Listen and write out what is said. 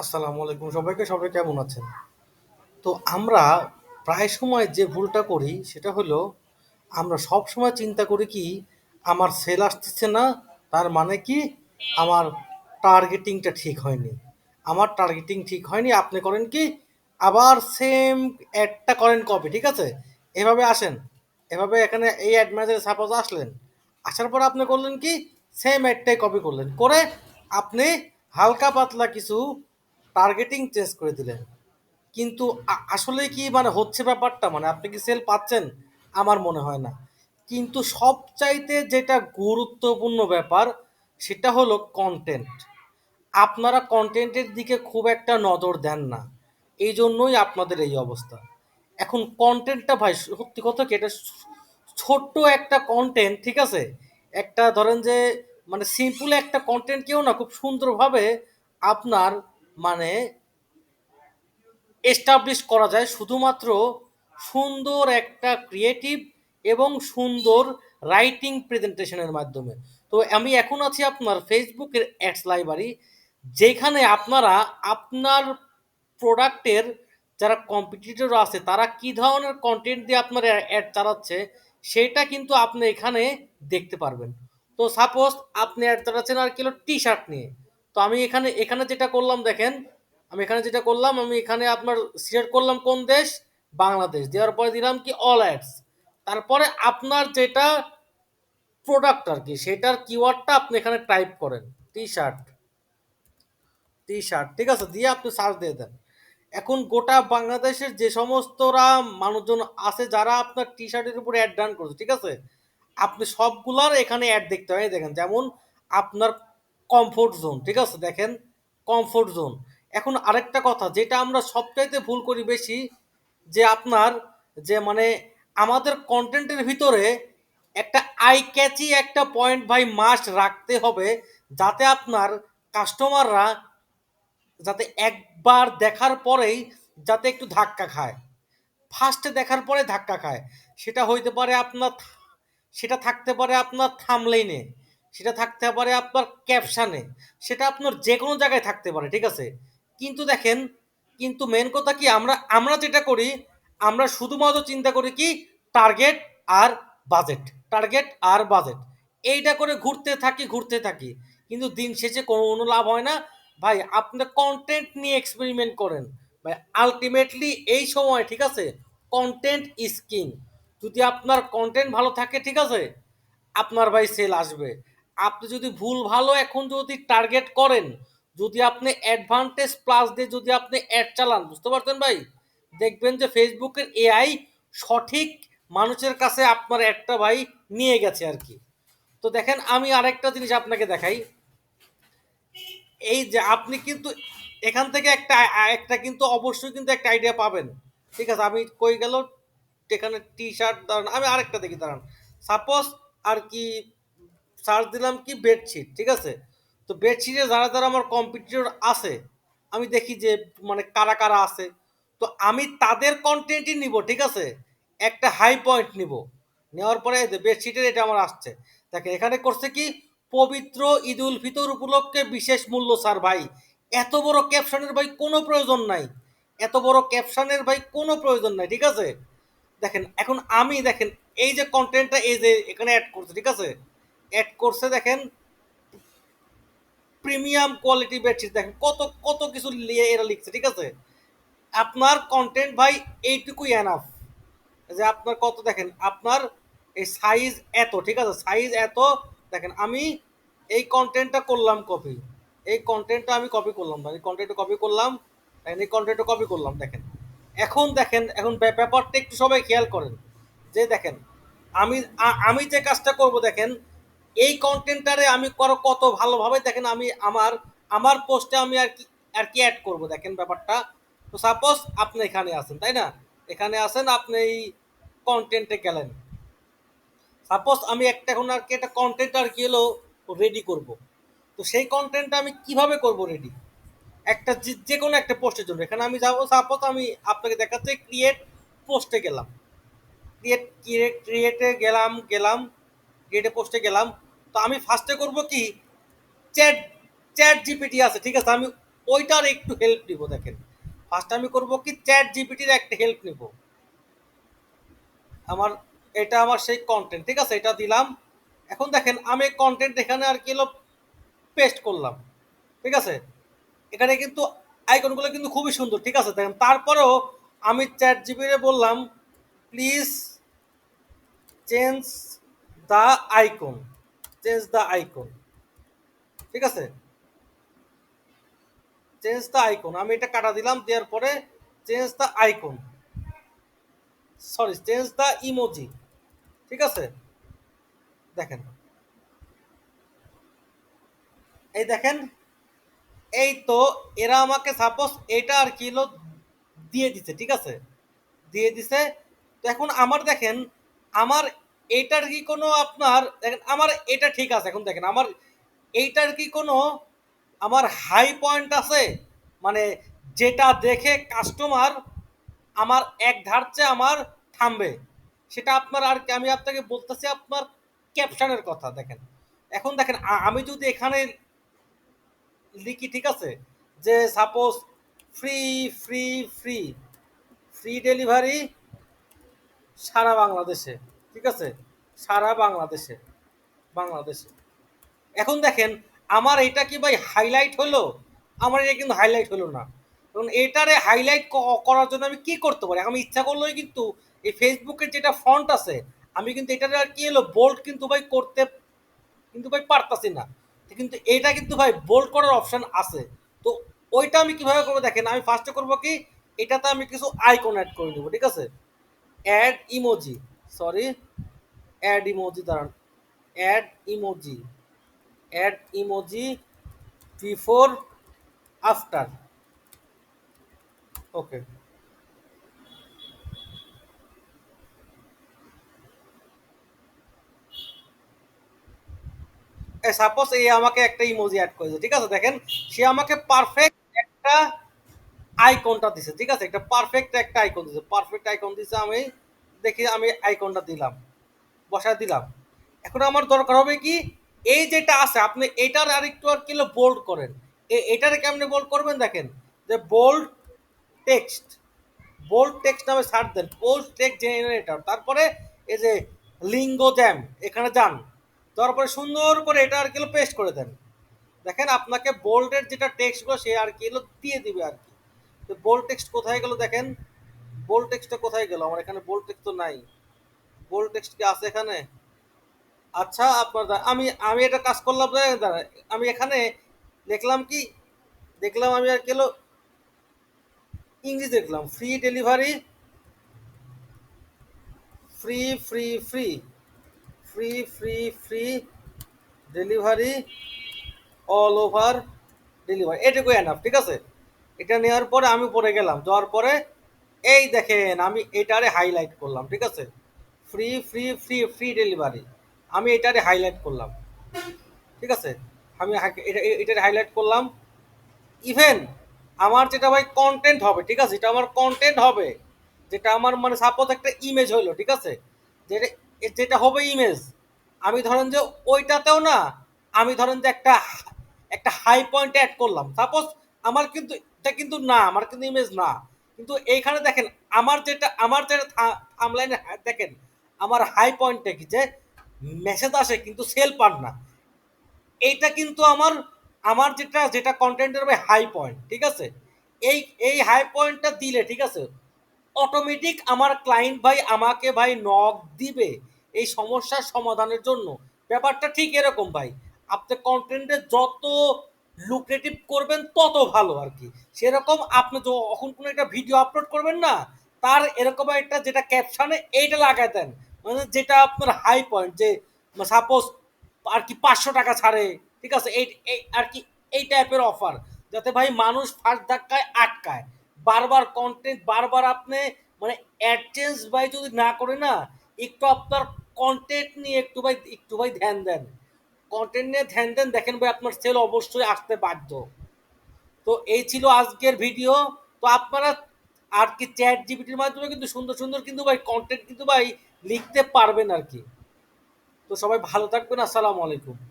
আসসালামু আলাইকুম সবাইকে, সবাই কেমন আছেন? তো আমরা প্রায় সময় যে ভুলটা করি সেটা হলো, আমরা সব সময় চিন্তা করি কি, আমার সেল আসতেছে না, তার মানে কি, আমার টার্গেটিংটা ঠিক হয়নি। আমার টার্গেটিং ঠিক হয়নি, আপনি করেন কি, আবার সেম অ্যাডটা করেন কপি ঠিক আছে? এভাবে আসেন। এভাবে এখানে এই অ্যাড ম্যানেজারে সাপোজ আসলেন। আসার পর আপনি করলেন কি সেম অ্যাডটাই কপি করলেন। করে আপনি হালকা পাতলা কিছু টার্গেটিং চেঞ্জ করে দিলেন। কিন্তু আসলে কি মানে হচ্ছে ব্যাপারটা? মানে আপনি কি সেল পাচ্ছেন? আমার মনে হয় না। কিন্তু সবচাইতে যেটা গুরুত্বপূর্ণ ব্যাপার, সেটা হলো কন্টেন্ট আপনারা কন্টেন্টের দিকে খুব একটা নজর দেন না। এই জন্যই আপনাদের এই অবস্থা। এখন কন্টেন্টটা ভাই, সত্যি কথা কি, এটা ছোট্ট একটা কন্টেন্ট ঠিক আছে? একটা ধরেন যে মানে সিম্পল একটা কন্টেন্ট কেউ না, খুব সুন্দরভাবে আপনার মানে এস্টাবলিশ করা যায় শুধুমাত্র সুন্দর একটা ক্রিয়েটিভ এবং সুন্দর রাইটিং প্রেজেন্টেশনের মাধ্যমে। তো আমি এখন আছি আপনার ফেসবুকের অ্যাডস লাইব্রেরি যেখানে আপনারা আপনার প্রোডাক্টের যারা কম্পিটিটর আছে, তারা কি ধরনের কন্টেন্ট দিয়ে আপনার অ্যাড চালাচ্ছে, সেটা কিন্তু আপনি এখানে দেখতে পারবেন। তো সাপোজ আপনি অ্যাড চালাচ্ছেন আর কিলো টি শার্ট নিয়ে। আমি এখানে এখানে যেটা করলাম দেখেন, আমি এখানে যেটা করলাম, আমি এখানে আপনার সিলেক্ট করলাম কোন দেশ? বাংলাদেশ। দেওয়ার পরে দিলাম কি অল অ্যাডস তারপরে আপনার যেটা প্রোডাক্ট আর কি, সেটার কিওয়ার্ডটা আপনি এখানে টাইপ করেন। টি শার্ট টি শার্ট ঠিক আছে? দিয়ে আপনি সার্চ দিয়ে দেন। এখন গোটা বাংলাদেশের যে সমস্তরা মানুষজন আছে, যারা আপনার টি শার্টের উপরে অ্যাড ডান করছে, ঠিক আছে? আপনি সবগুলার এখানে অ্যাড দেখতে হয়। দেখেন, যেমন আপনার কমফোর্ট জোন ঠিক আছে? দেখেন কমফোর্ট জোন এখন আরেকটা কথা, যেটা আমরা সবচাইতে ভুল করি বেশি, যে আপনার, যে মানে আমাদের কন্টেন্টের ভিতরে একটা আই ক্যাচি একটা পয়েন্ট ভাই মাস্ট রাখতে হবে, যাতে আপনার কাস্টমাররা যাতে একবার দেখার পরেই যাতে একটু ধাক্কা খায়। ফার্স্টে দেখার পরে ধাক্কা খায়। সেটা হইতে পারে আপনার সেটা থাকতে পারে আপনার থামলেইনে সেটা থাকতে পারে আপনার ক্যাপশানে সেটা আপনার যে কোনো জায়গায় থাকতে পারে, ঠিক আছে? কিন্তু দেখেন, কিন্তু মেন কথা কি, আমরা আমরা যেটা করি, আমরা শুধুমাত্র চিন্তা করি কি টার্গেট আর বাজেট টার্গেট আর বাজেট এইটা করে ঘুরতে থাকি ঘুরতে থাকি। কিন্তু দিন শেষে কোনো কোনো লাভ হয় না। ভাই, আপনি কন্টেন্ট নিয়ে এক্সপেরিমেন্ট করেন। ভাই আলটিমেটলি এই সময়, ঠিক আছে? কন্টেন্ট ইজ কিং যদি আপনার কন্টেন্ট ভালো থাকে, ঠিক আছে? আপনার ভাই সেল আসবে। আপনি যদি ভুল ভালো এখন যদি টার্গেট করেন, যদি আপনি অ্যাডভান্টেজ প্লাস দিয়ে যদি আপনি অ্যাড চালান, বুঝতে পারছেন ভাই? দেখবেন যে ফেসবুকের এআই সঠিক মানুষের কাছে আপনার একটা ভাই নিয়ে গেছে আর কি। তো দেখেন আমি আরেকটা জিনিস আপনাকে দেখাই। এই যে আপনি কিন্তু এখান থেকে একটা একটা কিন্তু অবশ্যই কিন্তু একটা আইডিয়া পাবেন। ঠিক আছে, আমি কই গেল? এখানে টি শার্ট দাঁড়ান, আমি আরেকটা দেখি, দাঁড়ান। সাপোজ আর কি সার্চ দিলাম কি বেডশিট ঠিক আছে? তো বেডশিটে যারা যারা আমার কম্পিটিটর আছে, আমি দেখি যে মানে কারা কারা আছে, তো আমি তাদের কন্টেন্টই নিব, ঠিক আছে? একটা হাই পয়েন্ট নিব। নেওয়ার পরে বেডশিটের এটা আমার আসছে। দেখে, এখানে করছে কি? পবিত্র ঈদ উল ফিতর উপলক্ষে বিশেষ মূল্য স্যার ভাই। এত বড় ক্যাপশনের ভাই কোনো প্রয়োজন নাই। এত বড় ক্যাপশনের ভাই কোনো প্রয়োজন নাই, ঠিক আছে? দেখেন, এখন আমি দেখেন, এই যে কন্টেন্টটা এই যে এখানে অ্যাড করছে, ঠিক আছে? অ্যাড করছে দেখেন প্রিমিয়াম কোয়ালিটি বেডশিট দেখেন কত কত কিছু নিয়ে এরা লিখছে, ঠিক আছে? আপনার কন্টেন্ট ভাই এইটুকুই এনাফ যে আপনার কত দেখেন, আপনার এই সাইজ এত, ঠিক আছে? সাইজ এত, দেখেন আমি এই কন্টেন্টটা করলাম কপি এই কন্টেন্টটা আমি কপি করলাম এই কন্টেন্টটা কপি করলাম, এই কন্টেন্টটা কপি করলাম, দেখেন। এখন দেখেন, এখন ব্যাপ- ব্যাপারটা একটু সবাই খেয়াল করেন। যে দেখেন, আমি আমি যে কাজটা করব, দেখেন এই কন্টেন্টটারে আমি করো কত ভালোভাবে দেখেন আমি আমার আমার পোস্টে আমি আর কি আর কি অ্যাড করব দেখেন ব্যাপারটা। তো সাপোজ আপনি এখানে আছেন, তাই না? এখানে আছেন, আপনি এই কন্টেন্টে গেলেন। সাপোজ আমি একটা এখন আর কি একটা কন্টেন্ট আর কি হলো রেডি করব। তো সেই কন্টেন্টটা আমি কীভাবে করব রেডি একটা যে যে কোনো একটা পোস্টের জন্য। এখানে আমি যাব সাপোজ আমি আপনাকে দেখাচ্ছি ক্রিয়েট পোস্টে গেলাম। ক্রিয়েট ক্রিয়েট ক্রিয়েটে গেলাম গেলাম। ক্রিয়েটে পোস্টে গেলাম। তো আমি ফার্স্টে করব কি? চ্যাট চ্যাট জিপিটি আছে, ঠিক আছে? আমি ওইটার একটু হেল্প নিব, দেখেন। ফার্স্ট আমি করব কি? চ্যাট জিপিটির একটা হেল্প নিব। আমার, এটা আমার সেই কন্টেন্ট ঠিক আছে? এটা দিলাম। এখন দেখেন, আমি কন্টেন্ট এখানে আর কি হলো পেস্ট করলাম, ঠিক আছে? এখানে কিন্তু আইকনগুলো কিন্তু খুবই সুন্দর, ঠিক আছে? দেখেন, তারপরেও আমি চ্যাট জিপিরে বললাম please change the icon change the icon ঠিক আছে? চেঞ্জ দ্য আইকন আমি এটা কাটা দিলাম, দেওয়ার পরে change the icon sorry change the emoji ঠিক আছে? দেখেন। এই দেখেন, এই তো এরা আমাকে সাপোজ এটা আর কি হলো দিয়ে দিছে, ঠিক আছে? দিয়ে দিছে। তো এখন আমার দেখেন, আমার এইটার কি কোনো আপনার, দেখেন, আমার এটা ঠিক আছে, এখন দেখেন, আমার এইটার কি কোনো, আমার হাই পয়েন্ট আছে? মানে যেটা দেখে কাস্টমার আমার এক ধারচে আমার থামবে। সেটা আপনার আর আমি আপনাকে বলতেছি আপনার ক্যাপশনের কথা, দেখেন। এখন দেখেন আমি যদি এখানে লিখি, ঠিক আছে? যে suppose free free free free delivery সারা বাংলাদেশে। ঠিক আছে? সারা বাংলাদেশে বাংলাদেশে। এখন দেখেন, আমার এটা কি ভাই হাইলাইট হলো? আমার এটা কিন্তু হাইলাইট হলো না। কারণ এটারে হাইলাইট করার জন্য আমি কি করতে পারি? আমি ইচ্ছা করলেই কিন্তু এই ফেসবুকের যেটা ফন্ট আছে, আমি কিন্তু এটারে আর কি হলো বোল্ড কিন্তু ভাই করতে, কিন্তু ভাই পারতাছি না। কিন্তু এটা কিন্তু ভাই বোল্ড করার অপশন আছে। তো ওইটা আমি কীভাবে করব দেখেন, আমি ফার্স্টে করব কি, এটাতে আমি কিছু আইকন অ্যাড করে নেব, ঠিক আছে? Add emoji sorry add emoji দাঁড়ান। Add emoji add emoji before after okay suppose এই আমাকে একটা ইমোজি অ্যাড করেছে, ঠিক আছে? দেখেন, সে আমাকে পারফেক্ট একটা আইকনটা দিছে, ঠিক আছে? একটা পারফেক্ট একটা আইকন দিছে। পারফেক্ট আইকন দিছে আমি দেখি আমি আইকনটা দিলাম বসা দিলাম। এখন আমার দরকার হবে কি, এই যেটা আছে, আপনি এটার আর একটু আর কিলো বোল্ড করেন এটারে কেমনে বোল্ড করবেন দেখেন, যে বোল্ড টেক্সট বোল্ড টেক্সট নামে সার্চ দেন বোল্ড টেক্সট জেনারেটর তারপরে এই যে লিঙ্গো জ্যাম এখানে যান তারপরে সুন্দর করে এটা আর কিলো পেস্ট করে দেন। দেখেন আপনাকে বোল্ডের যেটা টেক্সটগুলো সে আর কি এলো দিয়ে দিবে আর কি। তো বোল্ড টেক্সট কোথায় গেল দেখেন বোল্ড টেক্সটটা কোথায় গেল? আমার এখানে বোল্ড টেক্সট তো নাই। বোল্ড টেক্সট কি আছে এখানে? আচ্ছা আপনার আমি আমি এটা কাজ করলাম না, দাঁড়ান, আমি এখানে দেখলাম কি? দেখলাম আমি আর গেল ইংলিশ দেখলাম। Free delivery free free free free free free delivery all over delivery এটুকু এনাফ ঠিক আছে? এটা নেওয়ার পরে আমি পরে গেলাম। যাওয়ার পরে এই দেখেন, আমি এটারে হাইলাইট করলাম, ঠিক আছে? Free free free free delivery আমি এটারে হাইলাইট করলাম, ঠিক আছে? আমি এটা এটারে হাইলাইট করলাম। ইভেন আমার যেটা ভাই কন্টেন্ট হবে, ঠিক আছে? এটা আমার কন্টেন্ট হবে, যেটা আমার মানে সাপোজ একটা ইমেজ হলো ঠিক আছে? যেটা যেটা হবে ইমেজ আমি ধরেন যে ওইটাতেও না, আমি ধরেন যে একটা একটা হাই পয়েন্ট অ্যাড করলাম। সাপোজ আমার কিন্তু এটা কিন্তু না, আমার কিন্তু ইমেজ না। কিন্তু এইখানে দেখেন, আমার যেটা আমার যেটা থামলাইনে দেখেন, আমার হাই পয়েন্টটা কি যে মেসেজ আসে কিন্তু সেল পান না। এইটা কিন্তু আমার আমার যেটা যেটা কন্টেন্টের ভাই হাই পয়েন্ট ঠিক আছে? এই এই হাই পয়েন্টটা দিলে, ঠিক আছে? অটোমেটিক আমার ক্লায়েন্ট ভাই আমাকে ভাই নক দিবে এই সমস্যার সমাধানের জন্য। ব্যাপারটা ঠিক এরকম ভাই। আপনি কন্টেন্টে যত লুক্রেটিভ করবেন, তত ভালো আর কি সেরকম আপনি যখন কোনো একটা ভিডিও আপলোড করবেন না, তার এরকম একটা যেটা ক্যাপশনে এইটা লাগাই দেন। মানে যেটা আপনার হাই পয়েন্ট যে সাপোজ আর কি পাঁচশো টাকা ছাড়ে, ঠিক আছে? এই আর কি এই টাইপের অফার যাতে ভাই মানুষ ফার্স্ট ধাক্কায় আটকায়। বারবার কন্টেন্ট বারবার আপনি মানে অ্যাড চেঞ্জ ভাই যদি না করে না, একটু আপনার কন্টেন্ট নিয়ে একটু ভাই একটু ভাই ধ্যান দেন। কন্টেন্ট নিয়ে ধ্যান দেন দেখেন ভাই, আপনার সেল অবশ্যই আসতে বাধ্য। তো এই ছিল আজকের ভিডিও তো আপনারা আর কি চ্যাট জিবিটির মাধ্যমে কিন্তু সুন্দর সুন্দর কিন্তু ভাই কন্টেন্ট কিন্তু ভাই লিখতে পারবেন আর কি। তো সবাই ভালো থাকবেন, আসসালামু আলাইকুম।